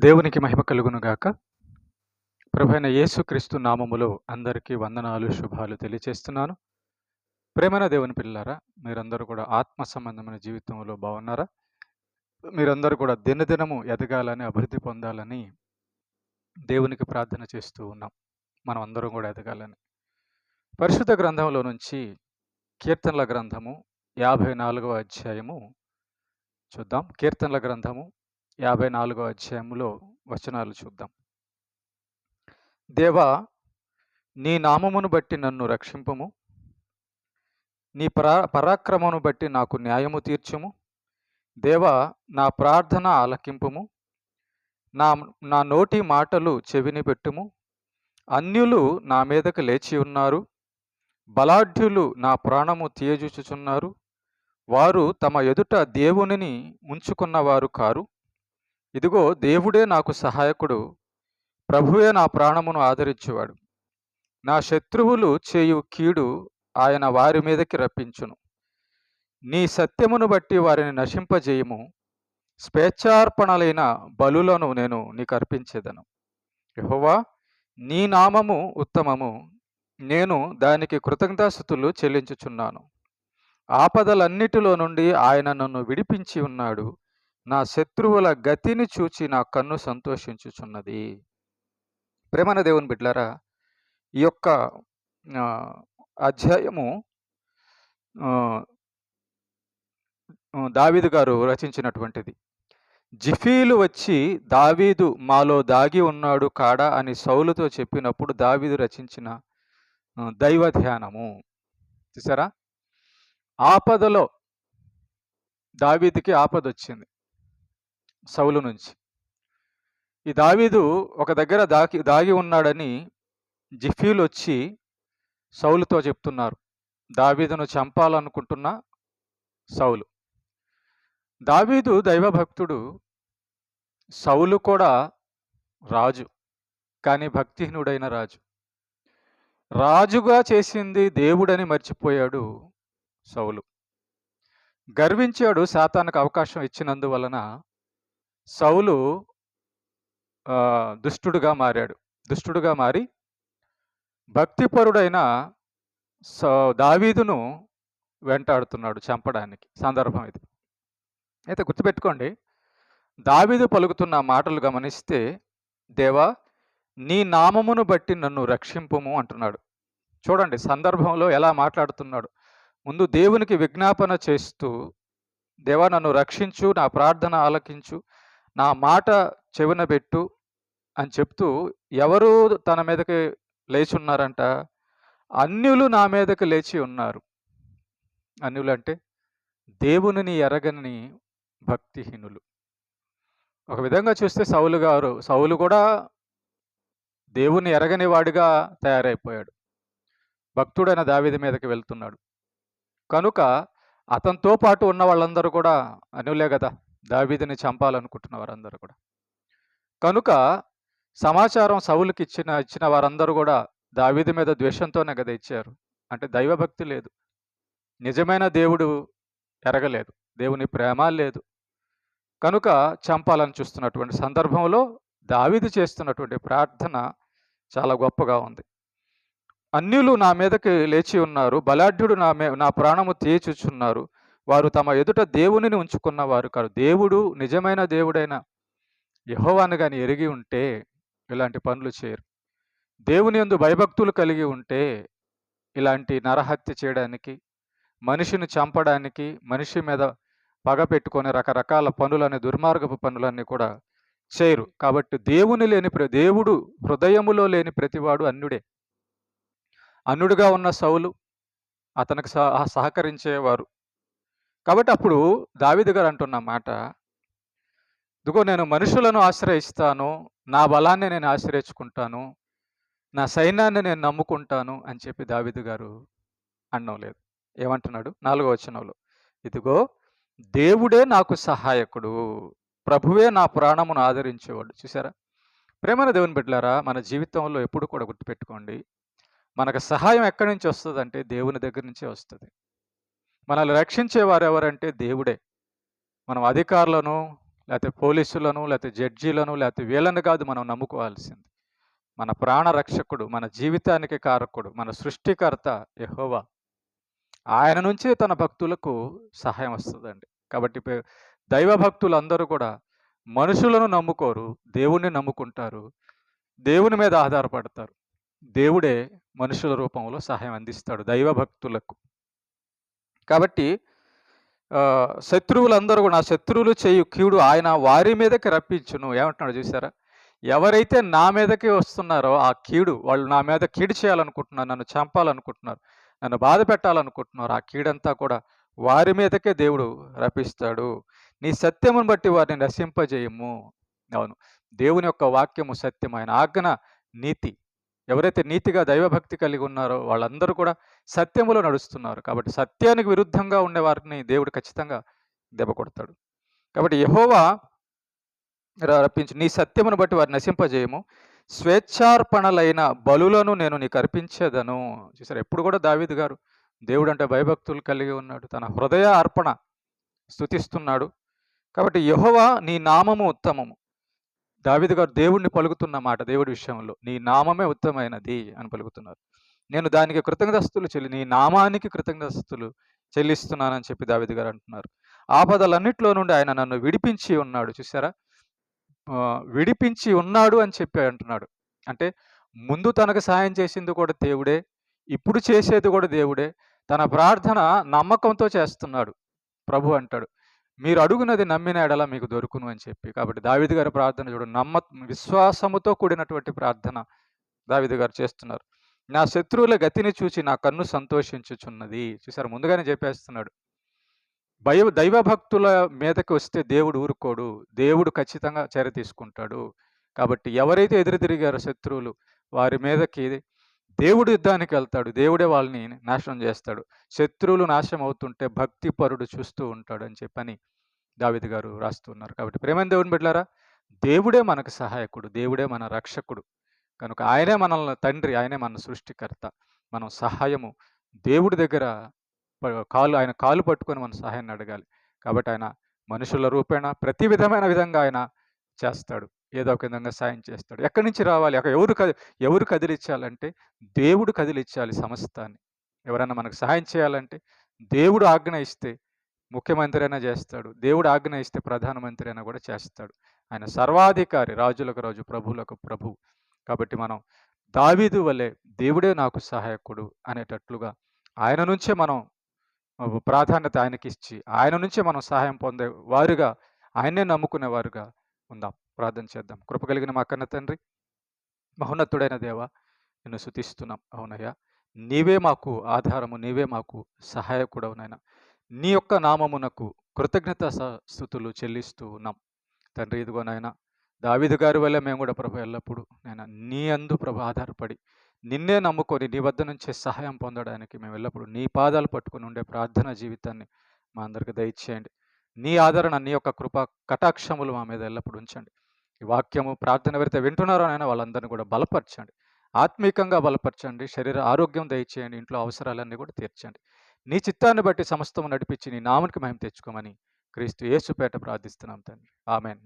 దేవునికి మహిమ కలుగును గాక. ప్రభైన యేసుక్రీస్తు నామములో అందరికీ వందనాలు శుభాలు తెలియచేస్తున్నాను. ప్రేమన దేవుని పిల్లారా మీరందరూ కూడా ఆత్మ సంబంధమైన జీవితంలో బాగున్నారా? మీరందరూ కూడా దినదినము ఎదగాలని అభివృద్ధి పొందాలని దేవునికి ప్రార్థన చేస్తూ ఉన్నాం. మనం అందరం కూడా ఎదగాలని. పరిశుద్ధ గ్రంథంలో నుంచి కీర్తనల గ్రంథము యాభై నాలుగవ అధ్యాయము చూద్దాం. కీర్తనల గ్రంథము యాభై నాలుగో అధ్యాయంలో వచనాలు చూద్దాం. దేవా నీ నామమును బట్టి నన్ను రక్షింపము. నీ పరా పరాక్రమమును బట్టి నాకు న్యాయము తీర్చుము. దేవా నా ప్రార్థన ఆలకింపుము. నా నా నోటి మాటలు చెవిని పెట్టుము. అన్యులు నా మీదకు లేచి ఉన్నారు. బలాఢ్యులు నా ప్రాణము తీయజూచుచున్నారు. వారు తమ ఎదుట దేవునిని ఉంచుకున్నవారు కారు. ఇదిగో దేవుడే నాకు సహాయకుడు. ప్రభువే నా ప్రాణమును ఆదరించేవాడు. నా శత్రువులు చేయు కీడు ఆయన వారి మీదకి రప్పించును. నీ సత్యమును బట్టి వారిని నశింపజేయము. స్వేచ్ఛార్పణలైన బలులను నేను నీకు అర్పించేదను యహోవా నీ నామము ఉత్తమము. నేను దానికి కృతజ్ఞతాస్థుతులు చెల్లించుచున్నాను. ఆపదలన్నిటిలో నుండి ఆయన నన్ను విడిపించి ఉన్నాడు. నా శత్రువుల గతిని చూచి నా కన్ను సంతోషించుచున్నది. ప్రేమన దేవుని బిడ్లారా ఈ యొక్క అధ్యాయము దావీదు గారు రచించినటువంటిది. జిఫీలు వచ్చి దావీదు మాలో దాగి ఉన్నాడు కాడా అని సౌలుతో చెప్పినప్పుడు దావీదు రచించిన దైవ ధ్యానము. చూసారా? ఆపదలో దావీదుకి ఆపద వచ్చింది సౌలు నుంచి. ఈ దావీదు ఒక దగ్గర దాగి దాగి ఉన్నాడని జిఫీలు వచ్చి సౌలుతో చెప్తున్నారు. దావీదును చంపాలనుకుంటున్న సౌలు. దావీదు దైవభక్తుడు సౌలు కూడా రాజు కానీ భక్తిహీనుడైన రాజు. రాజుగా చేసింది దేవుడని మర్చిపోయాడు సౌలు. గర్వించాడు శాతానికి అవకాశం ఇచ్చినందువలన సౌలు దుష్టుడుగా మారాడు. దుష్టుడుగా మారి భక్తిపరుడైన స- దావీదును వెంటాడుతున్నాడు చంపడానికి సందర్భం ఇది. అయితే గుర్తుపెట్టుకోండి దావీదు పలుకుతున్న మాటలు గమనిస్తే దేవా నీ నామమును బట్టి నన్ను రక్షింపుము అంటున్నాడు. చూడండి సందర్భంలో ఎలా మాట్లాడుతున్నాడు. ముందు దేవునికి విజ్ఞాపన చేస్తూ దేవా నన్ను రక్షించు నా ప్రార్థన ఆలకించు నా మాట చెవిన పెట్టు అని చెప్తూ ఎవరు తన మీదకి లేచి ఉన్నారంట అన్యులు నా మీదకి లేచి ఉన్నారు. అన్యులు అంటే దేవునిని ఎరగని భక్తిహీనులు. ఒక విధంగా చూస్తే సౌలు గారు సౌలు కూడా దేవుని ఎరగని వాడిగా తయారైపోయాడు. భక్తుడైన దావీది మీదకి వెళ్తున్నాడు. కనుక అతనితో పాటు ఉన్న వాళ్ళందరూ కూడా అనులే కదా! దావీదిని చంపాలనుకుంటున్న వారందరూ కూడా. కనుక సమాచారం సౌలుకి ఇచ్చిన ఇచ్చిన వారందరూ కూడా దావీది మీద ద్వేషంతోనే కదా ఇచ్చారు. అంటే దైవభక్తి లేదు. నిజమైన దేవుడు ఎరగలేదు. దేవుని ప్రేమ లేదు. కనుక చంపాలని చూస్తున్నటువంటి సందర్భంలో దావీదు చేస్తున్నటువంటి ప్రార్థన చాలా గొప్పగా ఉంది. అన్యులు నా మీదకి లేచి ఉన్నారు. బలాఢ్యుడు నా మే నా ప్రాణము తీయచుచున్నారు. వారు తమ ఎదుట దేవునిని ఉంచుకున్నవారు కాదు దేవుడు నిజమైన దేవుడైన యహోవాను కానీ ఎరిగి ఉంటే ఇలాంటి పనులు చేయరు. దేవుని యందు భయభక్తులు కలిగి ఉంటే ఇలాంటి నరహత్య చేయడానికి మనిషిని చంపడానికి మనిషి మీద పగ పెట్టుకొని రకరకాల పనులనే దుర్మార్గపు పనులన్నీ కూడా చేయరు. కాబట్టి దేవుని లేని ప్ర- దేవుడు హృదయములో లేని ప్రతివాడు అన్యుడే. అన్యుడిగా ఉన్న సౌలు అతనికి సహ సహకరించేవారు. కాబట్టి అప్పుడు దావిద గారు అంటున్న మాట ఇదిగో నేను మనుషులను ఆశ్రయిస్తాను నా బలాన్ని నేను ఆశ్రయించుకుంటాను నా సైన్యాన్ని నేను నమ్ముకుంటాను అని చెప్పి దావిదు గారు అనడం లేదు. ఏమంటున్నాడు? నాలుగో వచనంలో ఇదిగో దేవుడే నాకు సహాయకుడు ప్రభువే నా ప్రాణమును ఆదరించేవాడు. చూసారా ప్రేమన దేవుని బిడ్డలారా మన జీవితంలో ఎప్పుడు కూడా గుర్తుపెట్టుకోండి మనకు సహాయం ఎక్కడి నుంచి వస్తుందంటే దేవుని దగ్గర నుంచే వస్తుంది. మనల్ని రక్షించేవారు ఎవరంటే దేవుడే. మనం అధికారులను లేకపోతే పోలీసులను లేకపోతే జడ్జీలను లేకపోతే వీళ్ళని కాదు మనం నమ్ముకోవాల్సింది. మన ప్రాణ రక్షకుడు మన జీవితానికి కారకుడు మన సృష్టికర్త యహోవా. ఆయన నుంచే తన భక్తులకు సహాయం వస్తుందండి. కాబట్టి దైవ భక్తులు అందరూ కూడా మనుషులను నమ్ముకోరు దేవుణ్ణి నమ్ముకుంటారు దేవుని మీద ఆధారపడతారు. దేవుడే మనుషుల రూపంలో సహాయం అందిస్తాడు దైవ భక్తులకు. కాబట్టి శత్రువులందరూ కూడా నా శత్రువులు చేయు కీడు ఆయన వారి మీదకి రప్పించును ఏమంటున్నాడు చూసారా ఎవరైతే నా మీదకి వస్తున్నారో ఆ కీడు వాళ్ళు నా మీద కీడు చేయాలనుకుంటున్నారు నన్ను చంపాలనుకుంటున్నారు నన్ను బాధ పెట్టాలనుకుంటున్నారు ఆ కీడంతా కూడా వారి మీదకే దేవుడు రపిస్తాడు నీ సత్యమును బట్టి వారిని నశింపజేయము. అవును. దేవుని యొక్క వాక్యము సత్యం ఆయన ఆజ్ఞ నీతి. ఎవరైతే నీతిగా దైవభక్తి కలిగి ఉన్నారో వాళ్ళందరూ కూడా సత్యములో నడుస్తున్నారు. కాబట్టి సత్యానికి విరుద్ధంగా ఉండే వారిని దేవుడు ఖచ్చితంగా దెబ్బ కొడతాడు. కాబట్టి యహోవా రప్పించు నీ సత్యమును బట్టి వారిని నశింపజేయము. స్వేచ్ఛార్పణలైన బలులను నేను నీకు అర్పించేదను. చూసారు ఎప్పుడు కూడా దావీదు గారు దేవుడు అంటే భయభక్తులు కలిగి ఉన్నాడు. తన హృదయ అర్పణ స్థుతిస్తున్నాడు కాబట్టి యహోవా నీ నామము ఉత్తమము. దావిద గారు దేవుణ్ణి పలుకుతున్న మాట దేవుడి విషయంలో నీ నామమే ఉత్తమైనది అని పలుకుతున్నారు. నేను దానికి కృతజ్ఞతస్తులు చెల్లి నీ నామానికి కృతజ్ఞతస్తులు చెల్లిస్తున్నానని చెప్పి దావిద గారు అంటున్నారు. ఆపదలన్నింటిలో నుండి ఆయన నన్ను విడిపించి ఉన్నాడు చూసారా విడిపించి ఉన్నాడు అని చెప్పి అంటున్నాడు. అంటే ముందు తనకు సాయం చేసింది కూడా దేవుడే ఇప్పుడు చేసేది కూడా దేవుడే తన ప్రార్థన నమ్మకంతో చేస్తున్నాడు. ప్రభు అంటాడు. మీరు అడుగునది నమ్మిన ఎడల మీకు దొరుకును అని చెప్పి. కాబట్టి దావిది గారి ప్రార్థన చూడు నమ్మ విశ్వాసముతో కూడినటువంటి ప్రార్థన దావిద గారు చేస్తున్నారు. నా శత్రువుల గతిని చూచి నా కన్ను సంతోషించుచున్నది. చూసారు? ముందుగానే చెప్పేస్తున్నాడు. భయ దైవభక్తుల మీదకి వస్తే దేవుడు ఊరుకోడు. దేవుడు ఖచ్చితంగా చర్య తీసుకుంటాడు. కాబట్టి ఎవరైతే ఎదురు తిరిగారో శత్రువులు వారి మీదకి దేవుడు యుద్ధానికి వెళ్తాడు. దేవుడే వాళ్ళని నాశనం చేస్తాడు. శత్రువులు నాశనం అవుతుంటే భక్తి పరుడు చూస్తూ ఉంటాడు అని చెప్పని దావిద్ గారు రాస్తున్నారు కాబట్టి ప్రేమ దేవుని బిడ్డారా దేవుడే మనకు సహాయకుడు. దేవుడే మన రక్షకుడు. కనుక ఆయనే మనల్ని తండ్రి ఆయనే మన సృష్టికర్త. మనం సహాయము దేవుడి దగ్గర కాలు ఆయన కాలు పట్టుకొని మన సహాయాన్ని అడగాలి. కాబట్టి ఆయన మనుషుల రూపేణ ప్రతి విధమైన విధంగా ఆయన చేస్తాడు. ఏదో ఒక విధంగా సాయం చేస్తాడు. ఎక్కడి నుంచి రావాలి? అక్కడ ఎవరు ఎవరు కదిలించాలంటే దేవుడు కదిలించాలి సమస్తాన్ని. ఎవరైనా మనకు సహాయం చేయాలంటే దేవుడు ఆజ్ఞ ఇస్తే ముఖ్యమంత్రి అయినా చేస్తాడు. దేవుడు ఆజ్ఞ ఇస్తే ప్రధానమంత్రి అయినా కూడా చేస్తాడు. ఆయన సర్వాధికారి రాజులకు రాజు ప్రభువులకు ప్రభు. కాబట్టి మనం దావీదు వలె దేవుడే నాకు సహాయకుడు అనేటట్లుగా ఆయన నుంచే మనం ప్రాధాన్యత ఆయనకి ఇచ్చి ఆయన నుంచే మనం సహాయం పొందే వారుగా ఆయన్నే నమ్ముకునే వారుగా ఉందాం. ప్రార్థన చేద్దాం. కృప కలిగిన మా కన్న తండ్రి మహోన్నతుడైన దేవ నిన్ను శుతిస్తున్నాం అవునయ్యా. నీవే మాకు ఆధారము నీవే మాకు సహాయకుడవునైనా నీ యొక్క నామమునకు కృతజ్ఞత స- స్థుతులు చెల్లిస్తూ ఉన్నాం. తండ్రి ఇదిగో నాయన దావిదు గారి వల్ల మేము కూడా ప్రభు ఎల్లప్పుడూ నేను నీ అందు ప్రభు ఆధారపడి నిన్నే నమ్ముకొని నీ వద్ద నుంచే సహాయం పొందడానికి మేము ఎల్లప్పుడూ నీ పాదాలు పట్టుకుని ఉండే ప్రార్థన జీవితాన్ని మా అందరికి దయచేయండి. నీ ఆదరణ నీ యొక్క కృప కటాక్షములు మా మీద ఎల్లప్పుడూ ఉంచండి. ఈ వాక్యము ప్రార్థన ఎవరైతే వింటున్నారో అయినా వాళ్ళందరినీ కూడా బలపరచండి. ఆత్మీకంగా బలపరచండి. శరీర ఆరోగ్యం దయచేయండి. ఇంట్లో అవసరాలన్నీ కూడా తీర్చండి. నీ చిత్తాన్ని బట్టి సమస్తము నడిపించి నీ నామనికి మేము తెచ్చుకోమని క్రీస్తు యేసుపేట ప్రార్థిస్తున్నాం తండ్రి. ఆమెన్.